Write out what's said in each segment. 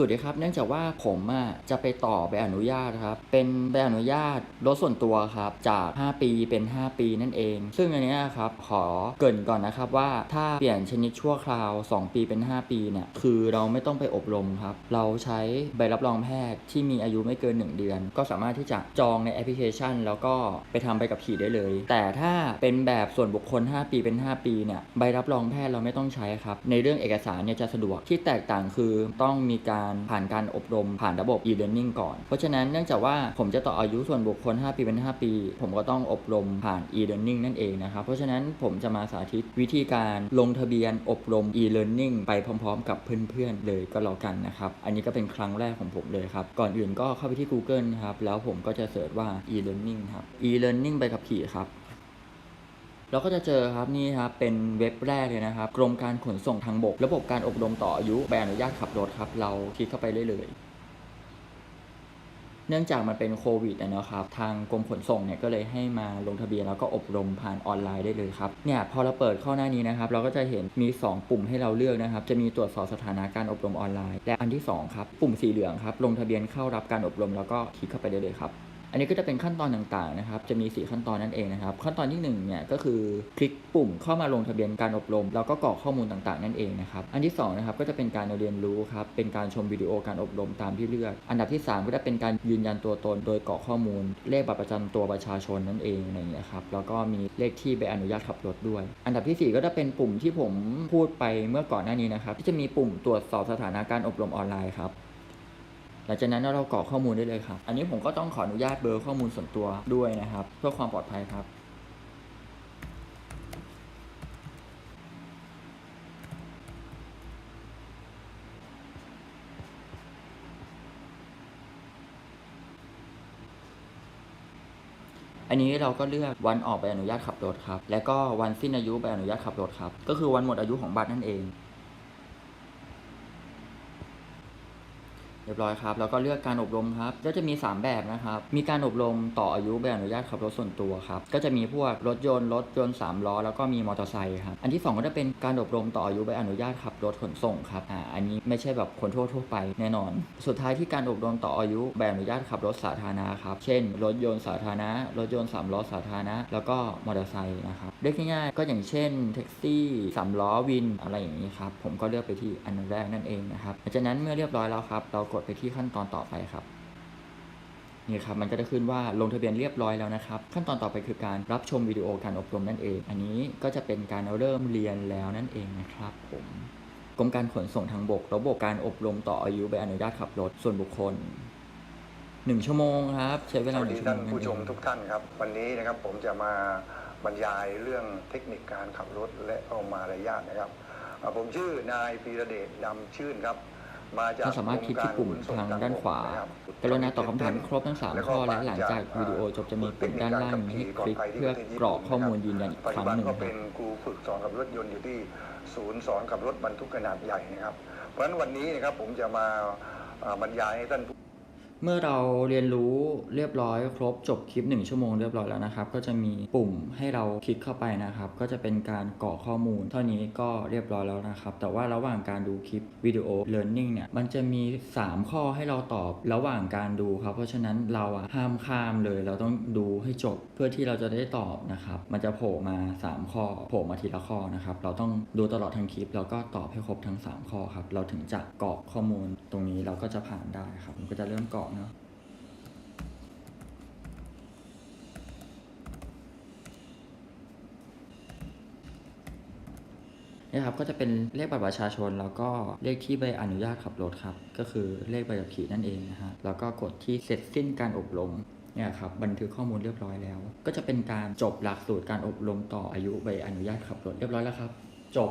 สวัสดีครับ เนื่องจากว่าผมจะไปต่อใบอนุญาตครับ เป็นใบอนุญาตรถส่วนตัวครับ จาก 5 ปีเป็น 5 ปีนั่นเอง ซึ่งอันนี้ครับขอเกรินก่อนนะครับว่าถ้าเปลี่ยนชนิดชั่วคราว 2 ปีเป็น 5 ปีเนี่ยคือเราไม่ต้องไปอบรมครับ เราใช้ใบรับรองแพทย์ที่มีอายุไม่เกิน 1 เดือน ก็สามารถที่จะจองในแอปพลิเคชัน แล้วก็ไปทำใบกับขี่ได้เลย แต่ถ้าเป็นแบบส่วนบุคคล 5 ปีเป็น 5 ปีเนี่ยใบรับรองแพทย์เราไม่ต้องใช้ครับในเรื่องเอกสารเนี่ยจะสะดวกที่แตกต่างคือต้องมีการผ่านการอบรมผ่านระบบ e-learning ก่อน เพราะฉะนั้นเนื่องจากว่าผมจะต่ออายุส่วนบุคคล 5 ปีเป็น 5 ปี ผมก็ต้องอบรมผ่าน e-learning นั่นเองนะครับ เพราะฉะนั้นผมจะมาสาธิตวิธีการลงทะเบียนอบรม e-learning ไปพร้อมๆ กับเพื่อนๆ เลยก็แล้วกันนะครับ อันนี้ก็เป็นครั้งแรกของผมเลยครับ ก่อนอื่นก็เข้าไปที่ Google นะครับ แล้วผมก็จะเสิร์ชว่า e-learning ครับ e-learning ไปขับขี่ครับ เราก็จะเจอครับนี่ครับเป็นเว็บแรกเลยนะครับกรมการขนส่งทางบก ระบบการอบรมต่ออายุใบอนุญาตขับรถครับ เราคลิกเข้าไปได้เลยเนื่องจากมันเป็นโควิดนะครับ ทางกรมขนส่งเนี่ยก็เลยให้มาลงทะเบียนแล้วก็อบรมผ่านออนไลน์ได้เลยครับ เนี่ยพอเราเปิดเข้าหน้านี้นะครับ เราก็จะเห็นมี 2 ปุ่มให้เราเลือกนะครับ จะมีตรวจสอบสถานะการอบรมออนไลน์ และอันที่สองครับ ปุ่มสีเหลืองครับ ลงทะเบียนเข้ารับการอบรมแล้วก็คลิกเข้าไปได้เลยครับ อันนี้ก็จะเป็นขั้นตอนต่างๆนะครับ จะมี 4 ขั้นตอนนั่นเองนะครับ ขั้นตอนที่1เนี่ยก็คือคลิกปุ่มเข้ามาลงทะเบียนการอบรม แล้วก็กรอกข้อมูลต่างๆนั่นเองนะครับ อันที่2นะครับก็จะเป็นการเรียนรู้ครับ เป็นการชมวิดีโอการอบรมตามที่เลือก อันดับที่ 3 ก็จะเป็นการยืนยันตัวตน โดยกรอกข้อมูล เลขบัตรประจำตัวประชาชนนั่นเองอะไรอย่างเงี้ยครับ แล้วก็มีเลขที่ใบอนุญาตขับรถด้วย อันดับทีสี่ 4 ก็จะเป็นปุ่มที่ผมพูดไปเมื่อก่อนหน้านี้นะครับ ที่จะมีปุ่มตรวจสอบสถานะการอบรมออนไลน์ครับ หลังจากนั้นเรากรอกข้อมูลได้เลยครับ อันนี้ผมก็ต้องขออนุญาตเบอร์ข้อมูลส่วนตัวด้วยนะครับ เพื่อความปลอดภัยครับอันนี้เราก็เลือกวันออกใบอนุญาตขับรถครับ และก็วันสิ้นอายุใบอนุญาตขับรถครับ ก็คือวันหมดอายุของบัตรนั่นเอง รียบร้อยครับ แล้วก็เลือกการอบรมครับ ก็จะมี 3 แบบนะครับ มีการอบรมต่ออายุใบอนุญาตขับรถส่วนตัวครับ ก็จะมีพวกรถยนต์รถยนต์3ล้อแล้วก็มีมอเตอร์ไซค์ครับ อันที่ 2 ก็จะเป็นการอบรมต่ออายุใบอนุญาตขับรถขนส่งครับ อ่า อันนี้ไม่ใช่แบบคนทั่วทั่วไปแน่นอน สุดท้ายที่การอบรมต่ออายุใบอนุญาตขับรถสาธารณะครับ เช่น รถยนต์สาธารณะ รถยนต์3ล้อสาธารณะ แล้วก็มอเตอร์ไซค์นะครับ เรียกง่ายๆก็อย่างเช่นแท็กซี่สามล้อวินอะไรอย่างนี้ครับ ผมก็เลือกไปที่อันแรกนั่นเองนะครับหลังจากนั้นเมื่อเรียบร้อยแล้วครับเรากดไปที่ขั้นตอนต่อไปครับนี่ครับมันก็จะขึ้นว่าลงทะเบียนเรียบร้อยแล้วนะครับ ขั้นตอนต่อไปคือการรับชมวิดีโอการอบรมนั่นเอง อันนี้ก็จะเป็นการเริ่มเรียนแล้วนั่นเองนะครับ ผมกรมการขนส่งทางบก ระบบการอบรมต่ออายุใบอนุญาตขับรถส่วนบุคคลหนึ่งชั่วโมงครับ ใช้เวสลาวัสหนึ่ดีงชั่วท่าโมนงนั่ผู้นเอชมงทุกท่านครับ วันนี้นะครับผมจะมาบรรยายเรื่องเทคนิคการขับรถและก็มารยาทนะครับอ่าผมชื่อนายปีระเดชดำชื่นครับมาจาก ท่านสามารถคลิกที่ปุ่มทางด้านขวา กรุณาตอบคำถามให้ครบทั้ง 3 ข้อและหลังจากวิดีโอจบจะมีปุ่มด้านล่างนี้ให้คลิกเพื่อกรอกข้อมูลยืนยันอีกปัจคจุรั้งบันหนึ่งก็นะคเป็รับนครูฝึกสอนขับรถยนต์อยู่ที่ศูนย์สอนขับรถบรรทุกขนาดใหญ่นะครับ เพราะฉะนั้นวันนี้นะครับผมจะมาอ่าบรรยายให้ท่านผู้ เมื่อเราเรียนรู้เรียบร้อยครบจบคลิป 1 ชั่วโมงเรียบร้อยแล้วนะครับ ก็จะมีปุ่มให้เราคลิกเข้าไปนะครับ ก็จะเป็นการกรอกข้อมูล เท่านี้ก็เรียบร้อยแล้วนะครับ แต่ว่าระหว่างการดูคลิปวิดีโอ learning เนี่ยมันจะมี 3 ข้อให้เราตอบระหว่างการดูครับ เพราะฉะนั้นเราอะห้ามข้ามเลย เราต้องดูให้จบเพื่อที่เราจะได้ตอบนะครับ มันจะโผล่มา 3 ข้อโผล่มาทีละข้อนะครับ เราต้องดูตลอดทั้งคลิปแล้วก็ตอบให้ครบทั้ง 3 ข้อครับเราถึงจะกรอกข้อมูลตรงนี้เราก็จะผ่านได้ครับผมก็จะเริ่มกรอกเนาะนี่ครับก็จะเป็นเลขบัตรประชาชน แล้วก็เลขที่ใบอนุญาตขับรถครับ ก็คือเลขใบขับขี่นั่นเองนะฮะแล้วก็กดที่เสร็จสิ้นการอบรมเนี่ยครับบันทึกข้อมูลเรียบร้อยแล้ว ก็จะเป็นการจบหลักสูตรการอบรมต่ออายุใบอนุญาตขับรถเรียบร้อยแล้วครับ จบ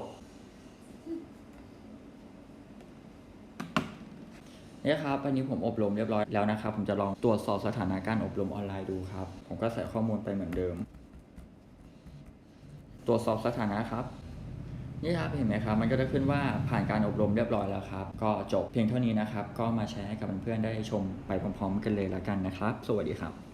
นี่ยครับวันนี้ผมอบรมเรียบร้อยแล้วนะครับ ผมจะลองตรวจสอบสถานการณ์อบรมออนไลน์ดูครับ ผมก็ใส่ข้อมูลไปเหมือนเดิม ตรวจสอบสถานะครับ นี่ครับเห็นไหมครับ มันก็จะขึ้นว่าผ่านการอบรมเรียบร้อยแล้วครับ ก็จบเพียงเท่านี้นะครับ ก็มาแชร์ให้กับเพื่อนๆได้ชมไปพร้อมๆ กันเลยละกันนะครับ สวัสดีครับ